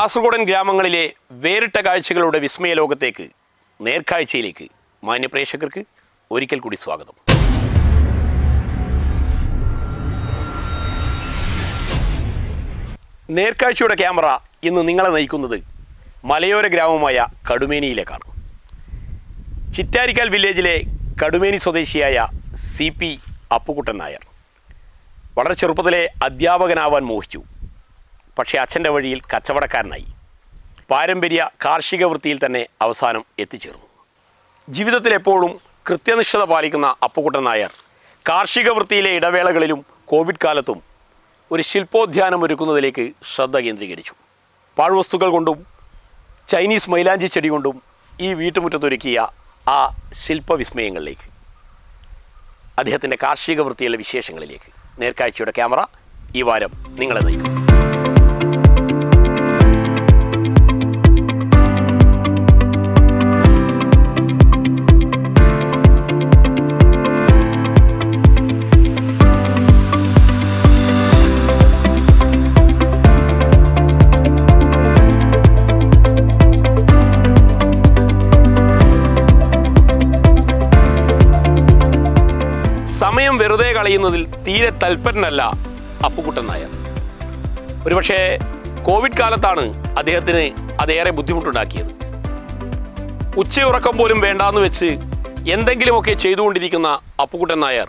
കാസർഗോഡൻ ഗ്രാമങ്ങളിലെ വേറിട്ട കാഴ്ചകളുടെ വിസ്മയ ലോകത്തേക്ക് നേർക്കാഴ്ചയിലേക്ക് മാന്യപ്രേക്ഷകർക്ക് ഒരിക്കൽ കൂടി സ്വാഗതം. നേർക്കാഴ്ചയുടെ ക്യാമറ ഇന്ന് നിങ്ങളെ നയിക്കുന്നത് മലയോര ഗ്രാമമായ കടുമേനിയിലേക്കാണ്. ചിറ്റാരിക്കാൽ വില്ലേജിലെ കടുമേനി സ്വദേശിയായ സി പി അപ്പുകുട്ടൻ നായർ വളരെ ചെറുപ്പത്തിലെ അധ്യാപകനാവാൻ മോഹിച്ചു. പക്ഷേ അച്ഛന്റെ വഴിയിൽ കച്ചവടക്കാരനായി. പാരമ്പര്യ കാർഷിക വൃത്തിയിൽ തന്നെ അവസാനം എത്തിച്ചേർന്നു. ജീവിതത്തിൽ എപ്പോഴും കൃത്യനിഷ്ഠത പാലിക്കുന്ന അപ്പുകുട്ടൻ നായർ കാർഷിക വൃത്തിയിലെ ഇടവേളകളിലും കോവിഡ് കാലത്തും ഒരു ശില്പോദ്യാനം ഒരുക്കുന്നതിലേക്ക് ശ്രദ്ധ കേന്ദ്രീകരിച്ചു. പാഴ്വസ്തുക്കൾ കൊണ്ടും ചൈനീസ് മൈലാഞ്ചി ചെടി കൊണ്ടും ഈ വീട്ടുമുറ്റത്തൊരുക്കിയ ആ ശില്പവിസ്മയങ്ങളിലേക്ക്. അദ്ദേഹത്തിന്റെ കാർഷിക വൃത്തിയിലെ വിശേഷങ്ങളിലേക്ക്. നേർക്കാഴ്ചയുടെ ക്യാമറ ഈ വാരം നിങ്ങളെ നയിക്കും. വെറുതെ കളയുന്നതിൽ തീരെ തൽപരനല്ല അപ്പുക്കുട്ടൻ നായർ. ഒരുപക്ഷെ കോവിഡ് കാലത്താണ് അദ്ദേഹത്തിന് അതേറെ ബുദ്ധിമുട്ടുണ്ടാക്കിയത്. ഉച്ചയുറക്കം പോലും വേണ്ടാന്ന് വെച്ച് എന്തെങ്കിലുമൊക്കെ ചെയ്തുകൊണ്ടിരിക്കുന്ന അപ്പുക്കുട്ടൻ നായർ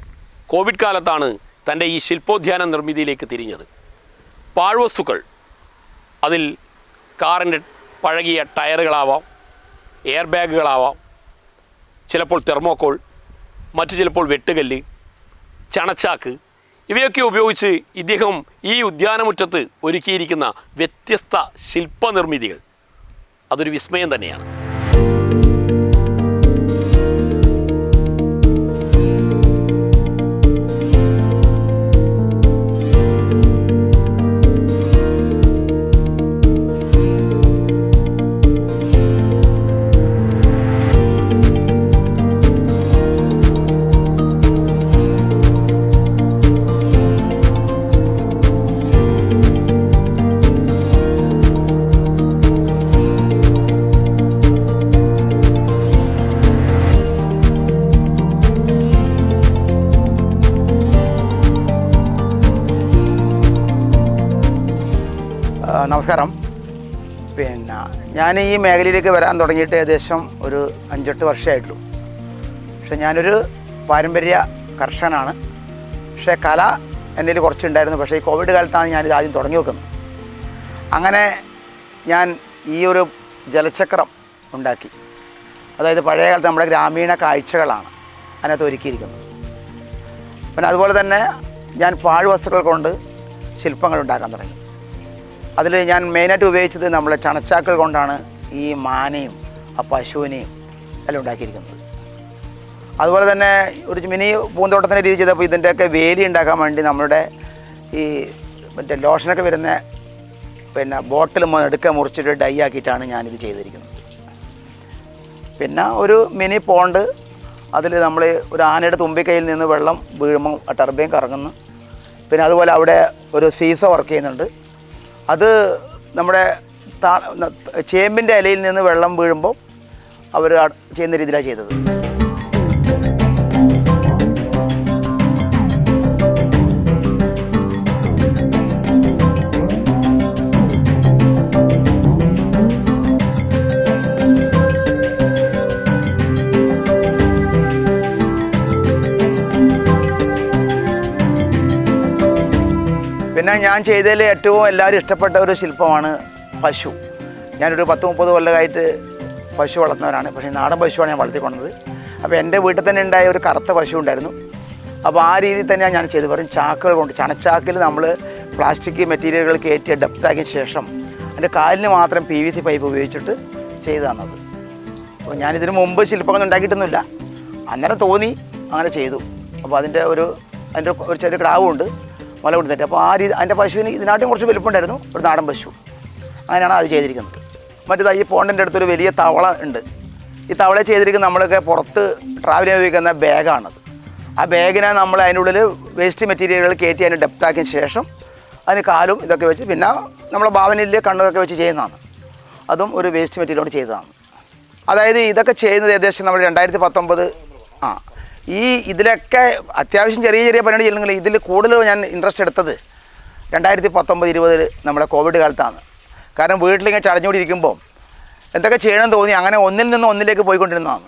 കോവിഡ് കാലത്താണ് തന്റെ ഈ ശില്പോദ്യാന നിർമ്മിതിയിലേക്ക് തിരിഞ്ഞത്. പാഴ്വസ്തുക്കൾ അതിൽ കാറിന്റെ പഴകിയ ടയറുകളാവാം എയർ ബാഗുകളാവാം ചിലപ്പോൾ തെർമോക്കോൾ മറ്റു ചിലപ്പോൾ വെട്ടുകല്ല് ചണച്ചാക്ക്. ഇവയൊക്കെ ഉപയോഗിച്ച് ഇദ്ദേഹം ഈ ഉദ്യാനമുറ്റത്ത് ഒരുക്കിയിരിക്കുന്ന വ്യത്യസ്ത ശില്പനിർമ്മിതികൾ. അതൊരു വിസ്മയം തന്നെയാണ്. നമസ്കാരം. പിന്നെ ഞാൻ ഈ മേഖലയിലേക്ക് വരാൻ തുടങ്ങിയിട്ട് ഏകദേശം ഒരു അഞ്ചെട്ട് വർഷമായിട്ടുള്ളൂ പക്ഷെ ഞാനൊരു പാരമ്പര്യ കർഷകനാണ്. പക്ഷേ കല എന്റെ കുറച്ചുണ്ടായിരുന്നു. പക്ഷേ ഈ കോവിഡ് കാലത്താണ് ഞാനിത് ആദ്യം തുടങ്ങി വെക്കുന്നത്. അങ്ങനെ ഞാൻ ഈ ഒരു ജലചക്രം ഉണ്ടാക്കി. അതായത് പഴയ കാലത്ത് നമ്മുടെ ഗ്രാമീണ കാഴ്ചകളാണ് അതിനകത്ത് ഒരുക്കിയിരിക്കുന്നത്. പിന്നെ അതുപോലെ തന്നെ ഞാൻ പാഴ്വസ്തുക്കൾ കൊണ്ട് ശില്പങ്ങൾ ഉണ്ടാക്കാൻ തുടങ്ങി. അതിൽ ഞാൻ മെയിനായിട്ട് ഉപയോഗിച്ചത് നമ്മളെ ചണച്ചാക്കൾ കൊണ്ടാണ് ഈ മാനയും ആ പശുവിനെയും എല്ലാം ഉണ്ടാക്കിയിരിക്കുന്നത്. അതുപോലെ തന്നെ ഒരു മിനി പൂന്തോട്ടത്തിന്റെ രീതി ചെയ്തപ്പോൾ ഇതിന്റെയൊക്കെ വേലി ഉണ്ടാക്കാൻ വേണ്ടി നമ്മുടെ ഈ മറ്റേ ലോഷനൊക്കെ വരുന്ന പിന്നെ ബോട്ടിൽ എടുക്ക മുറിച്ചിട്ട് ഡൈ ആക്കിയിട്ടാണ് ഞാനിത് ചെയ്തിരിക്കുന്നത്. പിന്നെ ഒരു മിനി പോണ്ട് അതിൽ നമ്മൾ ഒരു ആനയുടെ തുമ്പിക്കൈയിൽ നിന്ന് വെള്ളം വീഴുമ്പോൾ ടർബൈൻ കറങ്ങുന്നു. പിന്നെ അതുപോലെ അവിടെ ഒരു സീസ വർക്ക് ചെയ്യുന്നുണ്ട്. അത് നമ്മുടെ ചേമ്പിന്റെ ഇലയിൽ നിന്ന് വെള്ളം വീഴുമ്പോൾ അവർ ചെയ്യുന്ന രീതിയിലാണ് ചെയ്തത്. പിന്നെ ഞാൻ ചെയ്തതിൽ ഏറ്റവും എല്ലാവരും ഇഷ്ടപ്പെട്ട ഒരു ശില്പമാണ് പശു. ഞാനൊരു പത്ത് മുപ്പത് കൊല്ലമായിട്ട് പശു വളർത്തുന്നവരാണ് പക്ഷേ നാടൻ പശുവാണ് ഞാൻ വളർത്തിക്കൊണ്ടത്. അപ്പോൾ എന്റെ വീട്ടിൽ തന്നെ ഉണ്ടായ ഒരു കറുത്ത പശു ഉണ്ടായിരുന്നു. അപ്പോൾ ആ രീതിയിൽ തന്നെയാണ് ഞാൻ ചെയ്ത് വെറും ചാക്കുകൾ കൊണ്ട് ചണച്ചാക്കിൽ നമ്മൾ പ്ലാസ്റ്റിക് മെറ്റീരിയലുകൾ കയറ്റി ഡെപ്താക്കിയ ശേഷം അതിന്റെ കാലിന് മാത്രം പി വി സി പൈപ്പ് ഉപയോഗിച്ചിട്ട് ചെയ്തതാണത് അപ്പോൾ ഞാനിതിന് മുമ്പ് ശില്പങ്ങൾ ഉണ്ടാക്കിയിട്ടൊന്നുമില്ല. അങ്ങനെ തോന്നി അങ്ങനെ ചെയ്തു. അപ്പോൾ അതിന്റെ ഒരു അതിന്റെ ഒരു ചെറിയ ക്രാവുണ്ട് മുല കൊടുത്തിട്ട് അപ്പോൾ ആ രീതി അതിന്റെ പശുവിന് ഇതിനാട്ടും കുറച്ച് വലുപ്പമുണ്ടായിരുന്നു ഒരു നാടൻ പശു. അങ്ങനെയാണ് അത് ചെയ്തിരിക്കുന്നത്. മറ്റേത് ഈ പോണ്ടിന്റെ അടുത്തൊരു വലിയ തവള ഉണ്ട്. ഈ തവള ചെയ്തിരിക്കുന്ന നമ്മളൊക്കെ പുറത്ത് ട്രാവൽ ചെയ്യാൻ ഉപയോഗിക്കുന്ന ബാഗാണത്. ആ ബാഗിനെ നമ്മൾ അതിന്റെ ഉള്ളിൽ വേസ്റ്റ് മെറ്റീരിയലുകൾ കയറ്റി അതിന് ഡെപ്താക്കിയ ശേഷം അതിന് കാലും ഇതൊക്കെ വെച്ച് പിന്നെ നമ്മളെ ഭാവനയിൽ കണ്ണൊക്കെ വെച്ച് ചെയ്യുന്നതാണ്. അതും ഒരു വേസ്റ്റ് മെറ്റീരിയലോട് ചെയ്തതാണ്. അതായത് ഇതൊക്കെ ചെയ്യുന്നത് ഏകദേശം നമ്മൾ രണ്ടായിരത്തി പത്തൊമ്പത് ആ ഈ ഇതിലൊക്കെ അത്യാവശ്യം ചെറിയ ചെറിയ പരിപാടി ചെയ്യുന്നെങ്കിൽ ഇതിൽ കൂടുതൽ ഞാൻ ഇൻട്രസ്റ്റ് എടുത്തത് രണ്ടായിരത്തി പത്തൊമ്പത് ഇരുപതിൽ നമ്മുടെ കോവിഡ് കാലത്താണ്. കാരണം വീട്ടിലിങ്ങനെ ചടഞ്ഞുകൊണ്ടിരിക്കുമ്പോൾ എന്തൊക്കെ ചെയ്യണമെന്ന് തോന്നി അങ്ങനെ ഒന്നിൽ നിന്ന് ഒന്നിലേക്ക് പോയിക്കൊണ്ടിരുന്നതാണ്.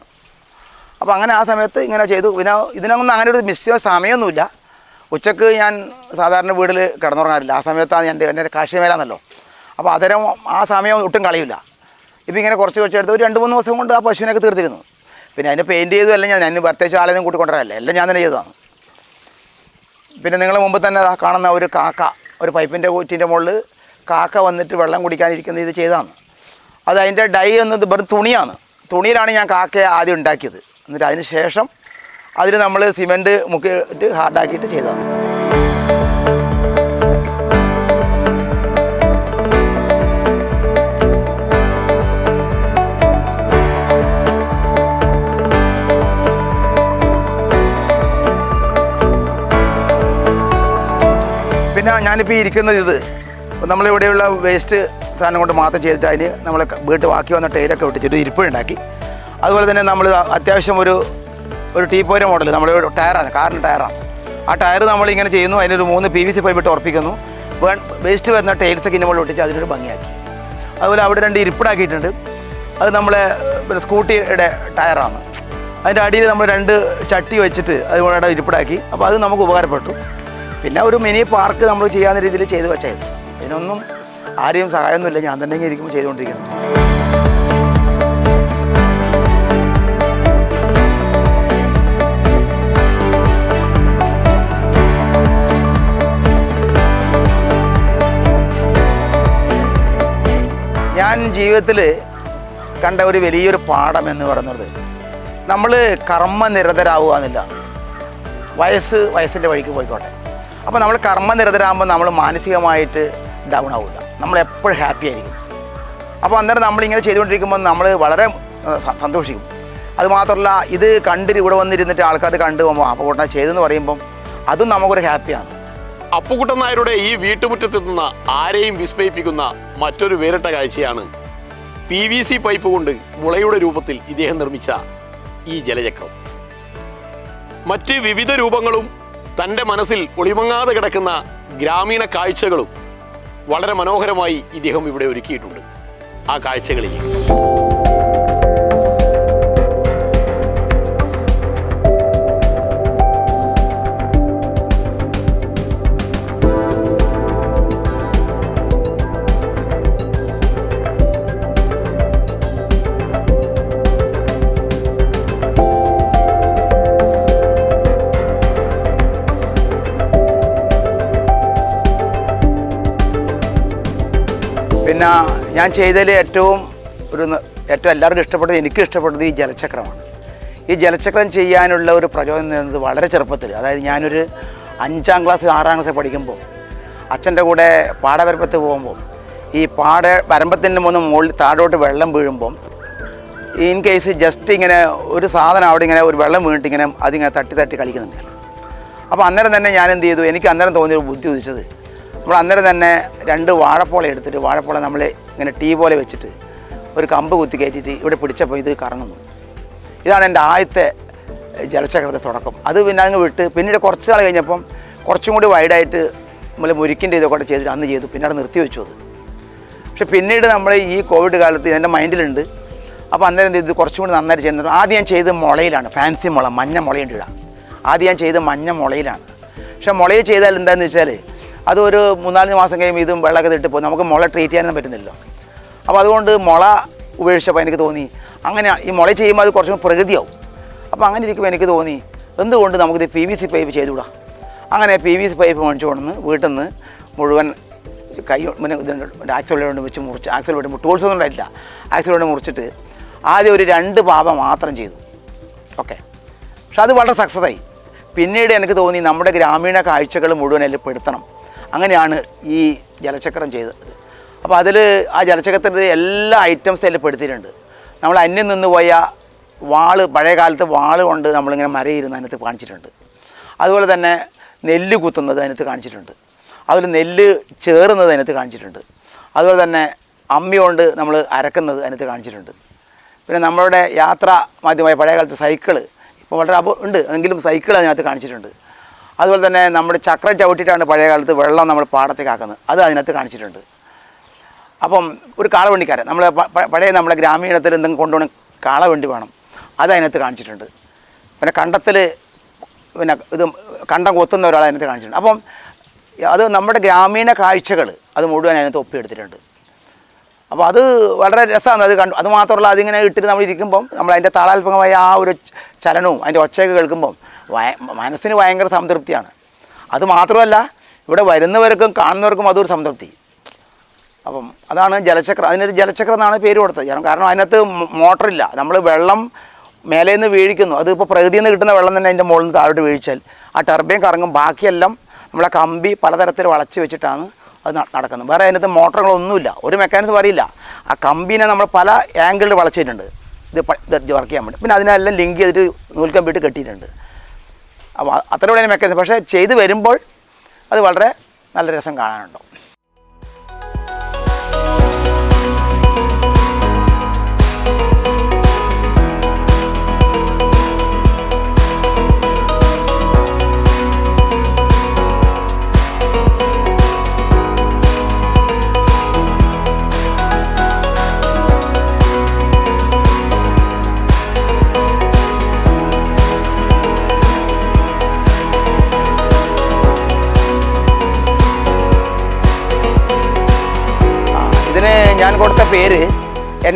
അപ്പോൾ അങ്ങനെ ആ സമയത്ത് ഇങ്ങനെ ചെയ്തു. പിന്നെ ഇതിനൊന്നും അങ്ങനെ ഒരു നിശ്ചിത സമയമൊന്നുമില്ല. ഉച്ചയ്ക്ക് ഞാൻ സാധാരണ വീട്ടിൽ കിടന്നുറങ്ങാറില്ല. ആ സമയത്താണ് എന്റെ എന്റെ കാർഷിക മേലാന്നല്ലോ. അപ്പോൾ അതരം ആ സമയം ഒട്ടും കളയില്ല. ഇപ്പോൾ ഇങ്ങനെ കുറച്ച് കുറച്ച് എടുത്ത് ഒരു രണ്ട് മൂന്ന് ദിവസം കൊണ്ട് ആ പശുവിനൊക്കെ തീർത്തിരുന്നു. പിന്നെ അതിനെ പെയിന്റ് ചെയ്തു അല്ല ഞാൻ ഞാൻ പ്രത്യേകിച്ച് ആളെയും കൂട്ടി കൊണ്ടുവരല്ല എല്ലാം ഞാൻ തന്നെ ചെയ്തതാണ്. പിന്നെ നിങ്ങൾ മുമ്പ് തന്നെ കാണുന്ന ഒരു കാക്ക ഒരു പൈപ്പിന്റെ കൂറ്റിന്റെ മുകളിൽ കാക്ക വന്നിട്ട് വെള്ളം കുടിക്കാനിരിക്കുന്ന ഇത് ചെയ്തതാണ്. അത് അതിന്റെ ഡൈ എന്നത് വെറും തുണിയാണ്. തുണിയിലാണ് ഞാൻ കാക്കയെ ആദ്യം ഉണ്ടാക്കിയത്. എന്നിട്ട് അതിന് ശേഷം അതിന് നമ്മൾ സിമെന്റ് മുക്കിയിട്ട് ഹാർഡാക്കിയിട്ട് ചെയ്തതാണ്. പിന്നെ ഞാനിപ്പോൾ ഇരിക്കുന്നത് ഇത്. നമ്മളിവിടെയുള്ള വേസ്റ്റ് സാധനം കൊണ്ട് മാത്രം ചെയ്തിട്ട് അതിന് നമ്മൾ വീട്ട് ബാക്കി വന്ന ടൈലൊക്കെ ഒട്ടിച്ചിട്ട് ഇരിപ്പിഴുണ്ടാക്കി അതുപോലെ തന്നെ നമ്മൾ അത്യാവശ്യം ഒരു ഒരു ടീപ്പോര മോഡൽ നമ്മൾ ടയറാണ് കാറിന് ടയറാണ്. ആ ടയർ നമ്മളിങ്ങനെ ചെയ്യുന്നു അതിനൊരു മൂന്ന് പി വി സി പൈപ്പ് ഇട്ട് ഉറപ്പിക്കുന്നു. വേസ്റ്റ് വരുന്ന ടൈൽസൊക്കെ നമ്മൾ ഒട്ടിച്ച് അതിനൊരു ഭംഗിയാക്കി. അതുപോലെ അവിടെ രണ്ട് ഇരിപ്പിടാക്കിയിട്ടുണ്ട്. അത് നമ്മളെ പിന്നെ സ്കൂട്ടിയുടെ ടയറാണ്. അതിന്റെ അടിയിൽ നമ്മൾ രണ്ട് ചട്ടി വെച്ചിട്ട് അതുപോലെ ഇരിപ്പിടാക്കി. അപ്പോൾ അത് നമുക്ക് ഉപകാരപ്പെട്ടു. പിന്നെ ഒരു മിനി പാർക്ക് നമ്മൾ ചെയ്യാവുന്ന രീതിയിൽ ചെയ്തു വെച്ചത്. ഇതിനൊന്നും ആരെയും സഹായമൊന്നുമില്ല. ഞാൻ തന്നെ ഇരിക്കുമ്പോൾ ചെയ്തുകൊണ്ടിരിക്കുന്നു. ഞാൻ ജീവിതത്തിൽ കണ്ട ഒരു വലിയൊരു പാഠം എന്ന് പറയുന്നത് നമ്മൾ കർമ്മനിരതരാവുക എന്നില്ല. വയസ്സ് വയസ്സിന്റെ വഴിക്ക് പോയിക്കോട്ടെ. അപ്പോൾ നമ്മൾ കർമ്മനിരതരാകുമ്പോൾ നമ്മൾ മാനസികമായിട്ട് ഡൗൺ ആവില്ല നമ്മൾ എപ്പോഴും ഹാപ്പി ആയിരിക്കും. അപ്പോൾ അന്നേരം നമ്മളിങ്ങനെ ചെയ്തുകൊണ്ടിരിക്കുമ്പോൾ നമ്മൾ വളരെ സന്തോഷിക്കും. അതുമാത്രമല്ല ഇത് കണ്ടിട്ട് ഇവിടെ വന്നിരുന്നിട്ട് ആൾക്കാർ കണ്ടു പോകുമ്പോൾ അപ്പോൾ ഉടനെ ചെയ്തെന്ന് പറയുമ്പം അതും നമുക്കൊരു ഹാപ്പിയാണ് അപ്പുകുട്ടൻ നായരുടെ ഈ വീട്ടുമുറ്റത്തെത്തുന്ന ആരെയും വിസ്മയിപ്പിക്കുന്ന മറ്റൊരു വേറിട്ട കാഴ്ചയാണ് പി വി സി പൈപ്പ് കൊണ്ട് മുളയുടെ രൂപത്തിൽ ഇദ്ദേഹം നിർമ്മിച്ച ഈ ജലചക്രം. മറ്റ് വിവിധ രൂപങ്ങളും തന്റെ മനസ്സിൽ ഒളിമങ്ങാതെ കിടക്കുന്ന ഗ്രാമീണ കാഴ്ചകളും വളരെ മനോഹരമായി ഇദ്ദേഹം ഇവിടെ ഒരുക്കിയിട്ടുണ്ട്. ആ കാഴ്ചകളിൽ. ഞാൻ ചെയ്തതിൽ ഏറ്റവും ഒരു ഏറ്റവും എല്ലാവർക്കും ഇഷ്ടപ്പെട്ടത് എനിക്ക് ഇഷ്ടപ്പെട്ടത് ഈ ജലചക്രമാണ്. ഈ ജലചക്രം ചെയ്യാനുള്ള ഒരു പ്രചോദനം എന്നത് വളരെ ചെറുപ്പത്തിൽ അതായത് ഞാനൊരു അഞ്ചാം ക്ലാസ് ആറാം ക്ലാസ് പഠിക്കുമ്പോൾ അച്ഛന്റെ കൂടെ പാടവരമ്പത്ത് പോകുമ്പോൾ ഈ പാട വരമ്പത്തിന്റെ മൂന്ന് മുകളിൽ താഴോട്ട് വെള്ളം വീഴുമ്പം ഇൻ കേസ് ജസ്റ്റ് ഇങ്ങനെ ഒരു സാധനം അവിടെ ഇങ്ങനെ ഒരു വെള്ളം വീണിട്ട് ഇങ്ങനെ അതിങ്ങനെ തട്ടി തട്ടി കളിക്കുന്നുണ്ട്. അപ്പോൾ അന്നേരം തന്നെ ഞാൻ എന്ത് ചെയ്തു എനിക്ക് അന്നേരം തോന്നിയ ഒരു ബുദ്ധി ഉദിച്ചത് നമ്മൾ അന്നേരം തന്നെ രണ്ട് വാഴപ്പോള എടുത്തിട്ട് വാഴപ്പോള നമ്മൾ ഇങ്ങനെ ടീ പോലെ വെച്ചിട്ട് ഒരു കമ്പ് കുത്തി കയറ്റിയിട്ട് ഇവിടെ പിടിച്ചപ്പോൾ ഇത് കറങ്ങുന്നു. ഇതാണ് എന്റെ ആദ്യത്തെ ജലചക്രത്തെ തുടക്കം. അത് പിന്നെ അങ്ങ് വിട്ട് പിന്നീട് കുറച്ച് നാൾ കഴിഞ്ഞപ്പം കുറച്ചും കൂടി വൈഡായിട്ട് നമ്മൾ മുരിക്കിന്റെ ഇതൊക്കെ ചെയ്തിട്ട് അന്ന് ചെയ്തു. പിന്നീട് നിർത്തി വെച്ചു അത്. പക്ഷെ പിന്നീട് നമ്മൾ ഈ കോവിഡ് കാലത്ത് എന്റെ മൈൻഡിലുണ്ട്. അപ്പോൾ അന്നേരം ചെയ്തു? കുറച്ചും കൂടി നന്നായിട്ട് ചെയ്യുന്നത് ആദ്യം ഞാൻ ചെയ്ത് മുളയിലാണ് ഫാൻസി മുള മഞ്ഞ മുളയുണ്ട് ഇടാം. ആദ്യം ഞാൻ ചെയ്ത് മഞ്ഞ മുളയിലാണ്. പക്ഷെ മുളയിൽ ചെയ്താൽ എന്താണെന്ന് വെച്ചാൽ അത് ഒരു മൂന്നാലഞ്ച് മാസം കഴിയുമ്പോൾ ഇതും വെള്ളമൊക്കെ തിട്ട് പോകും. നമുക്ക് മുള ട്രീറ്റ് ചെയ്യാനൊന്നും പറ്റുന്നില്ലല്ലോ. അപ്പോൾ അതുകൊണ്ട് മുള ഉപേക്ഷിച്ചപ്പോൾ എനിക്ക് തോന്നി അങ്ങനെ ഈ മുള ചെയ്യുമ്പോൾ അത് കുറച്ചും പ്രകൃതിയാവും. അപ്പോൾ അങ്ങനെ ഇരിക്കുമ്പോൾ എനിക്ക് തോന്നി എന്തുകൊണ്ട് നമുക്കിത് പി വി സി പൈപ്പ് ചെയ്തുകൂടാ അങ്ങനെ പി വി സി പൈപ്പ് മേടിച്ചു കൊണ്ടുവന്ന് വീട്ടിൽ നിന്ന് മുഴുവൻ കൈ പിന്നെ ആക്സൽ കൊണ്ട് വെച്ച് മുറിച്ച് ആക്സൽ കൊണ്ട് ടൂൾസ് ഒന്നും ഉണ്ടായിട്ടില്ല. ആക്സൽ മുറിച്ചിട്ട് ആദ്യം ഒരു രണ്ട് പാപ മാത്രം ചെയ്തു. ഓക്കെ പക്ഷെ അത് വളരെ സക്സസ് ആയി. പിന്നീട് എനിക്ക് തോന്നി നമ്മുടെ ഗ്രാമീണ കാഴ്ചകൾ മുഴുവൻ അതിൽ പെടുത്തണം. അങ്ങനെയാണ് ഈ ജലചക്രം ചെയ്തത്. അപ്പോൾ അതിൽ ആ ജലചക്രത്തിന്റെ എല്ലാ ഐറ്റംസ് അതിൽ പെടുത്തിയിട്ടുണ്ട്. നമ്മൾ അന്യം നിന്ന് പോയ വാൾ പഴയ കാലത്ത് വാൾ കൊണ്ട് നമ്മളിങ്ങനെ മരയിരുന്ന് അതിനകത്ത് കാണിച്ചിട്ടുണ്ട്. അതുപോലെ തന്നെ നെല്ല് കുത്തുന്നത് അതിനകത്ത് കാണിച്ചിട്ടുണ്ട്. അതുപോലെ നെല്ല് ചേറുന്നത് അതിനകത്ത് കാണിച്ചിട്ടുണ്ട്. അതുപോലെ തന്നെ അമ്മി കൊണ്ട് നമ്മൾ അരക്കുന്നത് അതിനകത്ത് കാണിച്ചിട്ടുണ്ട്. പിന്നെ നമ്മളുടെ യാത്രാ മാധ്യമമായ പഴയ കാലത്ത് സൈക്കിൾ ഇപ്പോൾ വളരെ അപ ഉണ്ട്. എങ്കിലും സൈക്കിൾ അതിനകത്ത് കാണിച്ചിട്ടുണ്ട്. അതുപോലെ തന്നെ നമ്മുടെ ചക്രം ചവിട്ടിയിട്ടാണ് പഴയ കാലത്ത് വെള്ളം നമ്മൾ പാടത്തേക്ക് ആക്കുന്നത്. അത് അതിനകത്ത് കാണിച്ചിട്ടുണ്ട്. അപ്പം ഒരു കാളവണ്ടിക്കാരൻ നമ്മൾ പഴയ നമ്മളെ ഗ്രാമീണത്തിൽ എന്തെങ്കിലും കൊണ്ടുപോകണം കാളവണ്ടി വേണം. അത് അതിനകത്ത് കാണിച്ചിട്ടുണ്ട്. പിന്നെ കണ്ടത്തിൽ പിന്നെ ഇത് കണ്ടം കൊത്തുന്ന ഒരാൾ അതിനകത്ത് കാണിച്ചിട്ടുണ്ട്. അപ്പം അത് നമ്മുടെ ഗ്രാമീണ കാഴ്ചകൾ അത് മുഴുവൻ അതിനകത്ത് ഒപ്പിയെടുത്തിട്ടുണ്ട്. അപ്പോൾ അത് വളരെ രസമാണ്. അത് കണ്ടു അത് മാത്രമല്ല അതിങ്ങനെ ഇട്ടിട്ട് നമ്മൾ ഇരിക്കുമ്പം നമ്മൾ അതിന്റെ താളാത്മകമായ ആ ഒരു ചലനവും അതിന്റെ ഒച്ചയൊക്കെ കേൾക്കുമ്പം മനസ്സിന് ഭയങ്കര സംതൃപ്തിയാണ്. അത് മാത്രമല്ല ഇവിടെ വരുന്നവർക്കും കാണുന്നവർക്കും അതൊരു സംതൃപ്തി. അപ്പം അതാണ് ജലചക്രം. അതിനൊരു ജലചക്രം എന്നാണ് പേര് കൊടുത്തത്. കാരണം അതിനകത്ത് മോട്ടറില്ല. നമ്മൾ വെള്ളം മേലേ നിന്ന് വീഴിക്കുന്നു അതിപ്പോൾ പ്രകൃതിയിൽ നിന്ന് കിട്ടുന്ന വെള്ളം തന്നെ അതിന്റെ മുകളിൽ നിന്ന് താഴോട്ട് വീഴിച്ചാൽ ആ ടർബൈൻ കറങ്ങും. ബാക്കിയെല്ലാം നമ്മളെ കമ്പി പലതരത്തിൽ വളച്ച് വെച്ചിട്ടാണ് അത് നടക്കുന്നു. വേറെ അതിനകത്ത് മോട്ടറുകളൊന്നുമില്ല. ഒരു മെക്കാനിസം അറിയില്ല ആ കമ്പീനെ നമ്മൾ പല ആംഗിളിൽ വളച്ചിട്ടുണ്ട്. ഇത് ഇത് വർക്ക് ചെയ്യാൻ വേണ്ടി. പിന്നെ അതിനെല്ലാം ലിങ്ക് ചെയ്തിട്ട് നൂൽക്കമ്പിട്ട് കെട്ടിയിട്ടുണ്ട്. അപ്പോൾ അത്രയുള്ള മെക്കാനിസം പക്ഷേ ചെയ്ത് വരുമ്പോൾ അത് വളരെ നല്ല രസം കാണാനുണ്ടാവും.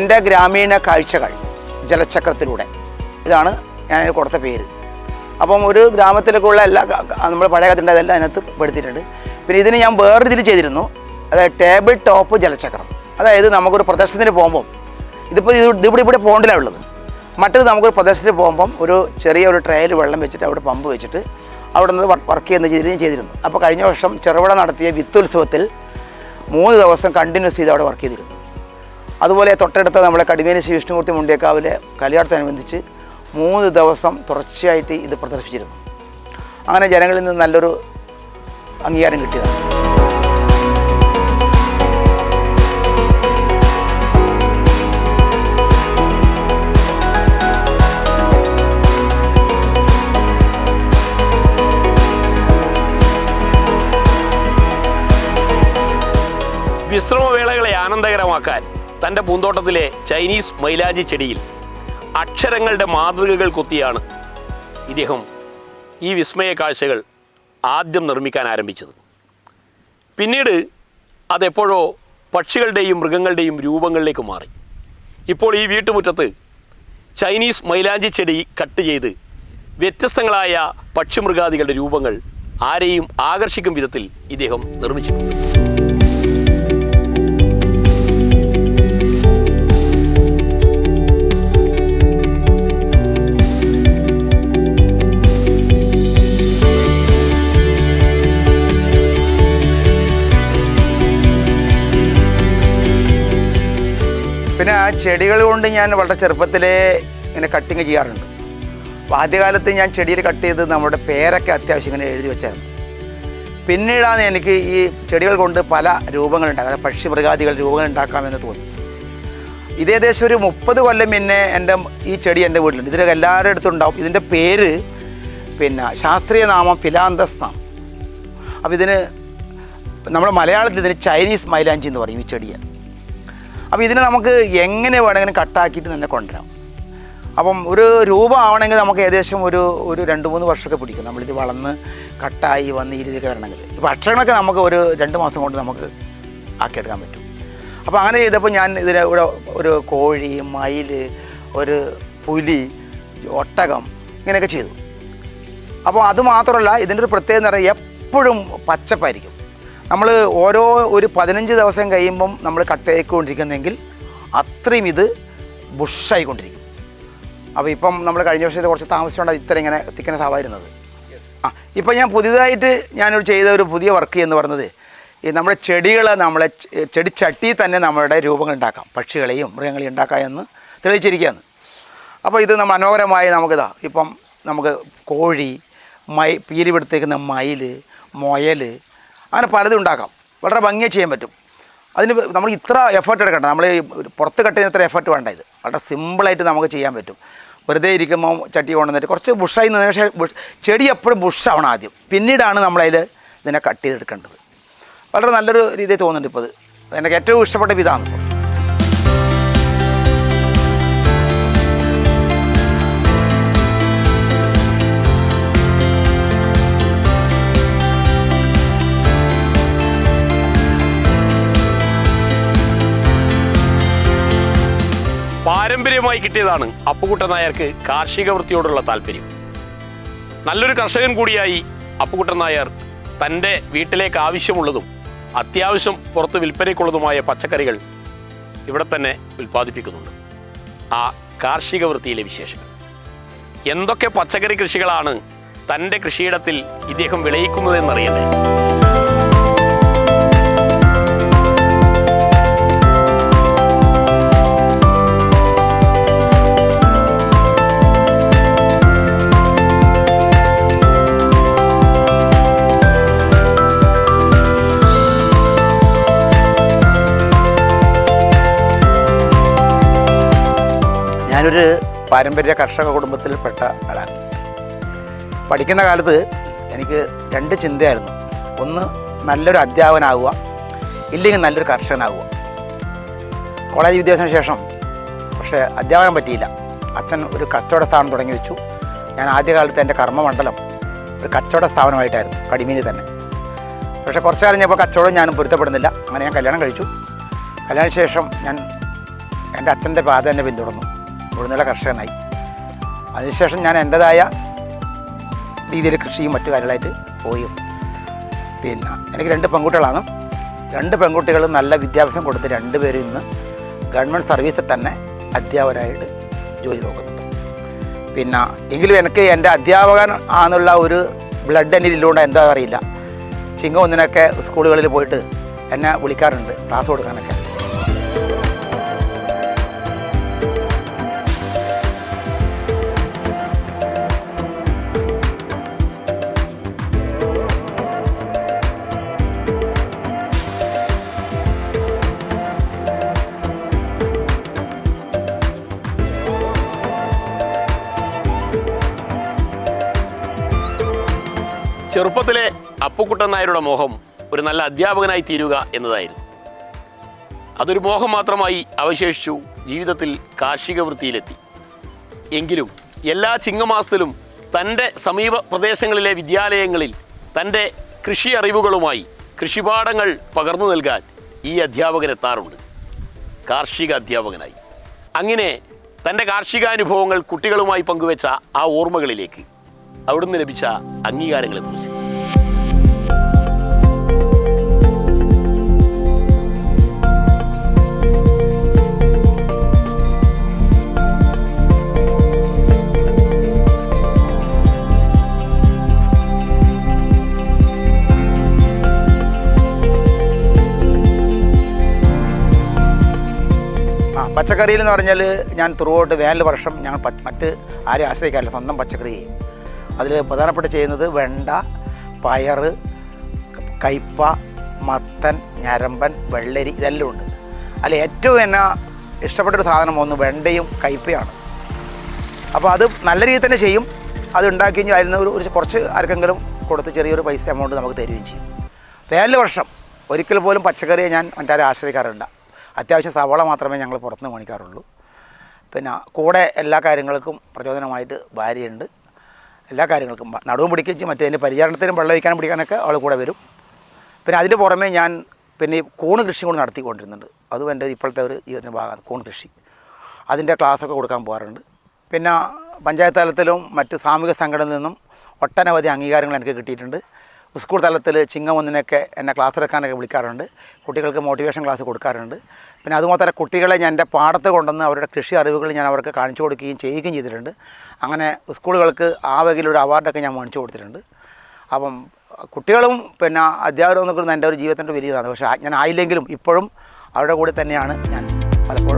എന്റെ ഗ്രാമീണ കാഴ്ചകൾ ജലചക്രത്തിലൂടെ. ഇതാണ് ഞാൻ അതിന് കൊടുത്ത പേര്. അപ്പം ഒരു ഗ്രാമത്തിലേക്കുള്ള എല്ലാ നമ്മൾ പഴയ കത്തിന്റെ അതെല്ലാം അതിനകത്ത് പെടുത്തിയിട്ടുണ്ട്. പിന്നെ ഇതിന് ഞാൻ വേറൊരു ഇതിൽ ചെയ്തിരുന്നു. അതായത് ടേബിൾ ടോപ്പ് ജലചക്രം. അതായത് നമുക്കൊരു പ്രദേശത്തിന് പോകുമ്പം ഇതിപ്പോൾ ഇത് ഇവിടെ ഇവിടെ പോകണ്ടിലാണ് ഉള്ളത്? മറ്റത് നമുക്കൊരു പ്രദേശത്തിന് പോകുമ്പം ഒരു ചെറിയ ഒരു ട്രയൽ വെള്ളം വെച്ചിട്ട് അവിടെ പമ്പ് വെച്ചിട്ട് അവിടെ നിന്ന് വർക്ക് ചെയ്യുന്ന രീതിയിൽ ചെയ്തിരുന്നു. അപ്പോൾ കഴിഞ്ഞ വർഷം ചെറുപുഴ നടത്തിയ വിത്തുത്സവത്തിൽ മൂന്ന് ദിവസം കണ്ടിന്യൂസ് ചെയ്ത് അവിടെ വർക്ക് ചെയ്തിരുന്നു. അതുപോലെ തൊട്ടടുത്ത നമ്മുടെ കടിമേനി ശ്രീ വിഷ്ണുമൂർത്തി മുണ്ടിയക്കാവിലെ കല്യാണത്തിനനുബന്ധിച്ച് മൂന്ന് ദിവസം തുടർച്ചയായിട്ട് ഇത് പ്രദർശിപ്പിച്ചിരുന്നു. അങ്ങനെ ജനങ്ങളിൽ നിന്ന് നല്ലൊരു അംഗീകാരം കിട്ടിയതാണ്. വിശ്രമവേളകളെ ആനന്ദകരമാക്കാൻ തന്റെ പൂന്തോട്ടത്തിലെ ചൈനീസ് മൈലാജി ചെടിയിൽ അക്ഷരങ്ങളുടെ മാതൃകകൾ കൊത്തിയാണ് ഇദ്ദേഹം ഈ വിസ്മയ കാഴ്ചകൾ ആദ്യം നിർമ്മിക്കാൻ ആരംഭിച്ചത്. പിന്നീട് അതെപ്പോഴോ പക്ഷികളുടെയും മൃഗങ്ങളുടെയും രൂപങ്ങളിലേക്ക് മാറി. ഇപ്പോൾ ഈ വീട്ടുമുറ്റത്ത് ചൈനീസ് മൈലാഞ്ചി ചെടി കട്ട് ചെയ്ത് വ്യത്യസ്തങ്ങളായ പക്ഷിമൃഗാദികളുടെ രൂപങ്ങൾ ആരെയും ആകർഷിക്കും വിധത്തിൽ ഇദ്ദേഹം നിർമ്മിച്ചിട്ടുണ്ട്. പിന്നെ ആ ചെടികൾ കൊണ്ട് ഞാൻ വളരെ ചെറുപ്പത്തിലേ ഇങ്ങനെ കട്ടിങ് ചെയ്യാറുണ്ട്. അപ്പോൾ ആദ്യകാലത്ത് ഞാൻ ചെടിയിൽ കട്ട് ചെയ്ത് നമ്മുടെ പേരൊക്കെ അത്യാവശ്യം ഇങ്ങനെ എഴുതി വെച്ചായിരുന്നു. പിന്നീടാണ് എനിക്ക് ഈ ചെടികൾ കൊണ്ട് പല രൂപങ്ങൾ ഉണ്ടാക്കാം അതായത് പക്ഷി മൃഗാദികൾ രൂപങ്ങൾ ഉണ്ടാക്കാമെന്ന് തോന്നി. ഇത് ഏകദേശം ഒരു മുപ്പത് കൊല്ലം പിന്നെ എന്റെ ഈ ചെടി എന്റെ വീട്ടിലുണ്ട്. ഇതിലൊക്കെ എല്ലാവരുടെ അടുത്തും ഉണ്ടാവും. ഇതിന്റെ പേര് പിന്നെ ശാസ്ത്രീയ നാമം ഫിലാന്തസ് എന്നാണ് അപ്പോൾ ഇതിന് നമ്മുടെ മലയാളത്തിൽ ഇതിന് ചൈനീസ് മൈലാഞ്ചി എന്ന് പറയും ഈ ചെടിയെ. അപ്പോൾ ഇതിനെ നമുക്ക് എങ്ങനെ വേണമെങ്കിലും കട്ടാക്കിയിട്ട് തന്നെ കൊണ്ടുവരാം. അപ്പം ഒരു രൂപ ആവണമെങ്കിൽ നമുക്ക് ഏകദേശം ഒരു ഒരു രണ്ട് മൂന്ന് വർഷമൊക്കെ പിടിക്കും. നമ്മളിത് വളർന്ന് കട്ടായി വന്ന് ഈ രീതിയിലൊക്കെ വരണമെങ്കിൽ. ഇപ്പോൾ അക്ഷരങ്ങളൊക്കെ നമുക്ക് ഒരു രണ്ട് മാസം കൊണ്ട് നമുക്ക് ആക്കിയെടുക്കാൻ പറ്റും. അപ്പോൾ അങ്ങനെ ചെയ്തപ്പോൾ ഞാൻ ഇതിന് ഇവിടെ ഒരു കോഴി മയിൽ ഒരു പുലി ഒട്ടകം ഇങ്ങനെയൊക്കെ ചെയ്തു. അപ്പോൾ അത് മാത്രമല്ല ഇതിന്റെ ഒരു പ്രത്യേകത എന്ന് പറഞ്ഞാൽ എപ്പോഴും പച്ചപ്പായിരിക്കും. നമ്മൾ ഓരോ ഒരു പതിനഞ്ച് ദിവസം കഴിയുമ്പം നമ്മൾ കട്ടയായിക്കൊണ്ടിരിക്കുന്നെങ്കിൽ അത്രയും ഇത് ബുഷായിക്കൊണ്ടിരിക്കും. അപ്പോൾ ഇപ്പം നമ്മൾ കഴിഞ്ഞ വർഷത്തെ കുറച്ച് താമസിച്ചുകൊണ്ടാണ് ഇത്ര ഇങ്ങനെ തിക്കനെ സാവായിരുന്നത് ആ ഇപ്പം ഞാൻ പുതിയതായിട്ട് ഞാനൊരു ചെയ്ത ഒരു പുതിയ വർക്ക് എന്ന് പറയുന്നത് ഈ നമ്മുടെ ചെടികളെ നമ്മളെ ചെടി ചെടിച്ചട്ടി തന്നെ നമ്മളുടെ രൂപങ്ങൾ ഉണ്ടാക്കാം. പക്ഷികളെയും മൃഗങ്ങളെയും ഉണ്ടാക്കാം എന്ന് തെളിയിച്ചിരിക്കുകയാണ്. അപ്പോൾ ഇത് മനോഹരമായി നമുക്കിതാ ഇപ്പം നമുക്ക് കോഴി മൈ പീലി പിടുത്തേക്കുന്ന മയിൽ മുയൽ അങ്ങനെ പലതും ഉണ്ടാക്കാം. വളരെ ഭംഗിയായി ചെയ്യാൻ പറ്റും. അതിന് നമ്മൾ ഇത്ര എഫേർട്ട് എടുക്കണ്ട. നമ്മൾ പുറത്ത് കട്ട് ചെയ്യുന്ന ഇത്ര എഫേർട്ട് വേണ്ട ഇത്. വളരെ സിമ്പിളായിട്ട് നമുക്ക് ചെയ്യാൻ പറ്റും. വെറുതെ ഇരിക്കുമ്പോൾ ചട്ടി കൊണ്ടുവന്നിട്ട് കുറച്ച് ബുഷായി നിന്നതിന് ശേഷം ചെടി എപ്പോഴും ബുഷാവണം ആദ്യം. പിന്നീടാണ് നമ്മളതിൽ ഇതിനെ കട്ട് ചെയ്തെടുക്കേണ്ടത്. വളരെ നല്ലൊരു രീതിയിൽ തോന്നുന്നുണ്ട് ഇപ്പോൾ അത് എനിക്ക് ഏറ്റവും ഇഷ്ടപ്പെട്ട ഇതാണ് ഇപ്പോൾ പാരമ്പര്യമായി കിട്ടിയതാണ് അപ്പുകുട്ടൻ നായർക്ക് കാർഷിക വൃത്തിയോടുള്ള താല്പര്യം. നല്ലൊരു കർഷകൻ കൂടിയായി അപ്പുകുട്ടൻ നായർ തന്റെ വീട്ടിലേക്ക് ആവശ്യമുള്ളതും അത്യാവശ്യം പുറത്ത് വിൽപ്പനയ്ക്കുള്ളതുമായ പച്ചക്കറികൾ ഇവിടെ തന്നെ ഉൽപ്പാദിപ്പിക്കുന്നുണ്ട്. ആ കാർഷിക വൃത്തിയിലെ വിശേഷങ്ങൾ. എന്തൊക്കെ പച്ചക്കറി കൃഷികളാണ് തന്റെ കൃഷിയിടത്തിൽ ഇദ്ദേഹം വിളയിക്കുന്നതെന്നറിയണ്ടേ? പാരമ്പര്യ കർഷക കുടുംബത്തിൽപ്പെട്ട ആളാണ് പഠിക്കുന്ന കാലത്ത് എനിക്ക് രണ്ട് ചിന്തയായിരുന്നു. ഒന്ന് നല്ലൊരു അധ്യാപകനാകുക ഇല്ലെങ്കിൽ നല്ലൊരു കർഷകനാകുക കോളേജ് വിദ്യാഭ്യാസത്തിന് ശേഷം പക്ഷേ അധ്യാപനം പറ്റിയില്ല. അച്ഛൻ ഒരു കച്ചവട സ്ഥാപനം തുടങ്ങി വെച്ചു. ഞാൻ ആദ്യകാലത്ത് എന്റെ കർമ്മമണ്ഡലം ഒരു കച്ചവട സ്ഥാപനമായിട്ടായിരുന്നു കടിമീനി തന്നെ. പക്ഷേ കുറച്ച് കഴിഞ്ഞപ്പോൾ കച്ചവടം ഞാനും പൊരുത്തപ്പെടുന്നില്ല. അങ്ങനെ ഞാൻ കല്യാണം കഴിച്ചു. കല്യാണ ശേഷം ഞാൻ എന്റെ അച്ഛന്റെ പാത തന്നെ പിന്തുടർന്നു. മുഴുനില കർഷകനായി. അതിനുശേഷം ഞാൻ എന്റെതായ രീതിയിൽ കൃഷിയും മറ്റു കാര്യങ്ങളായിട്ട് പോയി. പിന്നെ എനിക്ക് രണ്ട് പെൺകുട്ടികളാണ്. രണ്ട് പെൺകുട്ടികളും നല്ല വിദ്യാഭ്യാസം കൊടുത്ത് രണ്ടുപേരും ഇന്ന് ഗവൺമെന്റ് സർവീസിൽ തന്നെ അധ്യാപകരായിട്ട് ജോലി നോക്കുന്നുണ്ട്. പിന്നെ എങ്കിലും എനിക്ക് എന്റെ അധ്യാപകൻ ആണെന്നുള്ള ഒരു ബ്ലഡ് എന്റെ ഇല്ലുകൊണ്ട് എന്താ അറിയില്ല. ചിങ്ങ ഒന്നിനൊക്കെ സ്കൂളുകളിൽ പോയിട്ട് എന്നെ വിളിക്കാറുണ്ട് ക്ലാസ് കൊടുക്കാനൊക്കെ. ചെറുപ്പത്തിലെ അപ്പുക്കുട്ടൻ നായരുടെ മോഹം ഒരു നല്ല അധ്യാപകനായി തീരുക എന്നതായിരുന്നു. അതൊരു മോഹം മാത്രമായി അവശേഷിച്ചു ജീവിതത്തിൽ കാർഷിക വൃത്തിയിലെത്തി. എങ്കിലും എല്ലാ ചിങ്ങമാസത്തിലും തന്റെ സമീപ പ്രദേശങ്ങളിലെ വിദ്യാലയങ്ങളിൽ തന്റെ കൃഷി അറിവുകളുമായി കൃഷിപാഠങ്ങൾ പകർന്നു നൽകാൻ ഈ അധ്യാപകൻ എത്താറുണ്ട്. കാർഷിക അധ്യാപകനായി. അങ്ങനെ തന്റെ കാർഷികാനുഭവങ്ങൾ കുട്ടികളുമായി പങ്കുവെച്ച ആ ഓർമ്മകളിലേക്ക് അവിടുന്ന് ലഭിച്ച അംഗീകാരങ്ങളെക്കുറിച്ച് ആ പച്ചക്കറിയിൽ എന്ന് പറഞ്ഞാൽ ഞാൻ തുറവോട്ട് വേനൽ വർഷം ഞങ്ങൾ മറ്റ് ആരെയും ആശ്രയിക്കാറില്ല. സ്വന്തം പച്ചക്കറി. അതിൽ പ്രധാനപ്പെട്ട ചെയ്യുന്നത് വെണ്ട പയർ കയ്പ മത്തൻ ഞരമ്പൻ വെള്ളരി ഇതെല്ലാം ഉണ്ട്. അല്ല ഏറ്റവും എന്നെ ഇഷ്ടപ്പെട്ടൊരു സാധനം ഒന്ന് വെണ്ടയും കയ്പയാണ് അപ്പോൾ അത് നല്ല രീതിയിൽ തന്നെ ചെയ്യും. അത് ഉണ്ടാക്കി കഴിഞ്ഞാൽ അതിൽ നിന്ന് ഒരു കുറച്ച് ആർക്കെങ്കിലും കൊടുത്ത് ചെറിയൊരു പൈസ എമൗണ്ട് നമുക്ക് തരികയും ചെയ്യും. വേനൽ വർഷം ഒരിക്കൽ പോലും പച്ചക്കറിയെ ഞാൻ മറ്റാരും ആശ്രയിക്കാറില്ല. അത്യാവശ്യം സവാള മാത്രമേ ഞങ്ങൾ പുറത്തുനിന്ന് മേടിക്കാറുള്ളൂ. പിന്നെ കൂടെ എല്ലാ കാര്യങ്ങൾക്കും പ്രചോദനമായിട്ട് ഭാര്യയുണ്ട് എല്ലാ കാര്യങ്ങൾക്കും. നടുവും പിടിക്കുകയും മറ്റേ അതിന്റെ പരിചരണത്തിനും വെള്ളം വയ്ക്കാനും പിടിക്കാനൊക്കെ അവൾ കൂടെ വരും. പിന്നെ അതിന് പുറമേ ഞാൻ പിന്നെ ഈ കൂണ് കൃഷി കൂടി നടത്തിക്കൊണ്ടിരുന്നുണ്ട്. അതും എന്റെ ഇപ്പോഴത്തെ ഒരു ജീവിതത്തിന്റെ ഭാഗമാണ് കൂൺ കൃഷി. അതിന്റെ ക്ലാസ്സൊക്കെ കൊടുക്കാൻ പോകാറുണ്ട്. പിന്നെ പഞ്ചായത്ത് തലത്തിലും മറ്റ് സാമൂഹിക സംഘടനയിൽ നിന്നും ഒട്ടനവധി അംഗീകാരങ്ങൾ എനിക്ക് കിട്ടിയിട്ടുണ്ട്. സ്കൂൾ തലത്തിൽ ചിങ്ങം ഒന്നിനൊക്കെ എന്നെ ക്ലാസ് എടുക്കാനൊക്കെ വിളിക്കാറുണ്ട്. കുട്ടികൾക്ക് മോട്ടിവേഷൻ ക്ലാസ് കൊടുക്കാറുണ്ട്. പിന്നെ അതുമാത്രമല്ല കുട്ടികളെ ഞാൻ എന്റെ പാടത്ത് കൊണ്ടുവന്ന് അവരുടെ കൃഷി അറിവുകൾ ഞാൻ അവർക്ക് കാണിച്ചു കൊടുക്കുകയും ചെയ്യുകയും ചെയ്തിട്ടുണ്ട്. അങ്ങനെ സ്കൂളുകൾക്ക് ആ വകയിലൊരു അവാർഡൊക്കെ ഞാൻ മേടിച്ചു കൊടുത്തിട്ടുണ്ട്. അപ്പം കുട്ടികളും പിന്നെ അധ്യാപകരും എന്നൊക്കെ എന്റെ ഒരു ജീവിതത്തിന്റെ വലിയതാണ്. പക്ഷേ ഞാൻ ആയില്ലെങ്കിലും ഇപ്പോഴും അവരുടെ കൂടെ തന്നെയാണ് ഞാൻ പലപ്പോഴും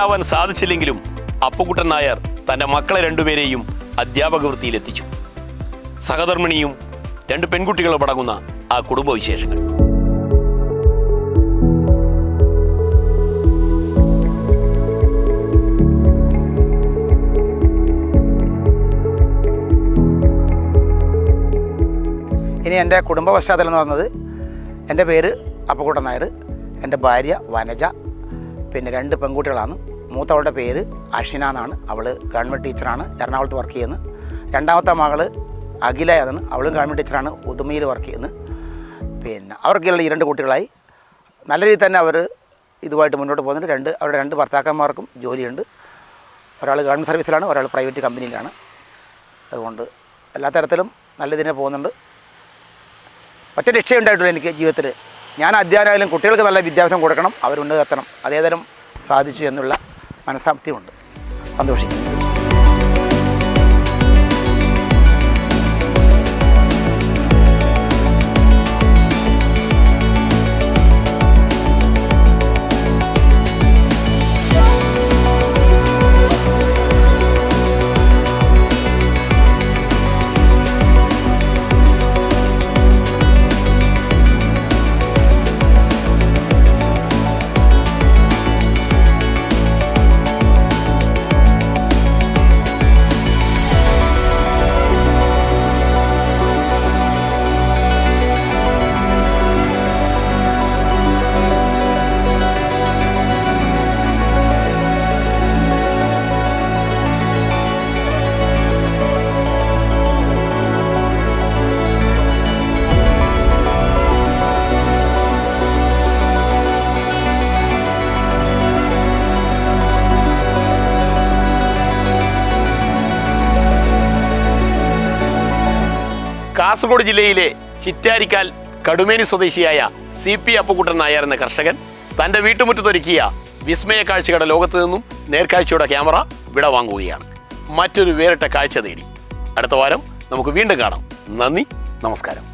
പിതാവാൻ സാധിച്ചില്ലെങ്കിലും അപ്പുകുട്ടൻ നായർ തന്റെ മക്കളെ രണ്ടുപേരെയും അധ്യാപക വൃത്തിയിലെത്തിച്ചു സഹധർമ്മിണിയും രണ്ട് പെൺകുട്ടികളും അടങ്ങുന്ന ആ കുടുംബവിശേഷങ്ങൾ. ഇനി എന്റെ കുടുംബ പശ്ചാത്തലം എന്ന് പറഞ്ഞത് എന്റെ പേര് അപ്പക്കുട്ടൻ നായർ എന്റെ ഭാര്യ വനജ പിന്നെ രണ്ട് പെൺകുട്ടികളാണ്. മൂത്തവളുടെ പേര് അഷിന എന്നാണ്. അവൾ ഗവൺമെന്റ് ടീച്ചറാണ് എറണാകുളത്ത് വർക്ക് ചെയ്യുന്നത് രണ്ടാമത്തെ മകൾ അഖില എന്നാണ്. അവളും ഗവൺമെന്റ് ടീച്ചറാണ് ഉദുമയിൽ വർക്ക് ചെയ്യുന്നത് പിന്നെ അവർക്കുള്ള ഈ രണ്ട് കുട്ടികളായി. നല്ല രീതിയിൽ തന്നെ അവർ ഇതുമായിട്ട് മുന്നോട്ട് പോകുന്നുണ്ട്. രണ്ട് അവരുടെ രണ്ട് ഭർത്താക്കന്മാർക്കും ജോലിയുണ്ട്. ഒരാൾ ഗവൺമെന്റ് സർവീസിലാണ് ഒരാൾ പ്രൈവറ്റ് കമ്പനിയിലാണ്. അതുകൊണ്ട് എല്ലാ തരത്തിലും നല്ല ഇതിനെ പോകുന്നുണ്ട്. ഒറ്റ രക്ഷയുണ്ടായിട്ടുള്ളൂ എനിക്ക് ജീവിതത്തിൽ ഞാൻ അധ്യയനമായാലും കുട്ടികൾക്ക് നല്ല വിദ്യാഭ്യാസം കൊടുക്കണം അവരുണ്ട് എത്തണം അതേതരം സാധിച്ചു എന്നുള്ള മനസ്സാപ്തിയുണ്ട്. സന്തോഷിക്കുന്നു. കാസർഗോഡ് ജില്ലയിലെ ചിറ്റാരിക്കാൽ കടുമേനി സ്വദേശിയായ സി പി അപ്പുക്കുട്ടൻ നായർ എന്ന കർഷകൻ തന്റെ വീട്ടുമുറ്റത്തൊരുക്കിയ വിസ്മയ കാഴ്ചകളുടെ ലോകത്ത് നിന്നും നേർക്കാഴ്ചയുടെ ക്യാമറ വിട വാങ്ങുകയാണ്. മറ്റൊരു വേറിട്ട കാഴ്ച തേടി അടുത്ത വാരം നമുക്ക് വീണ്ടും കാണാം. നന്ദി നമസ്കാരം.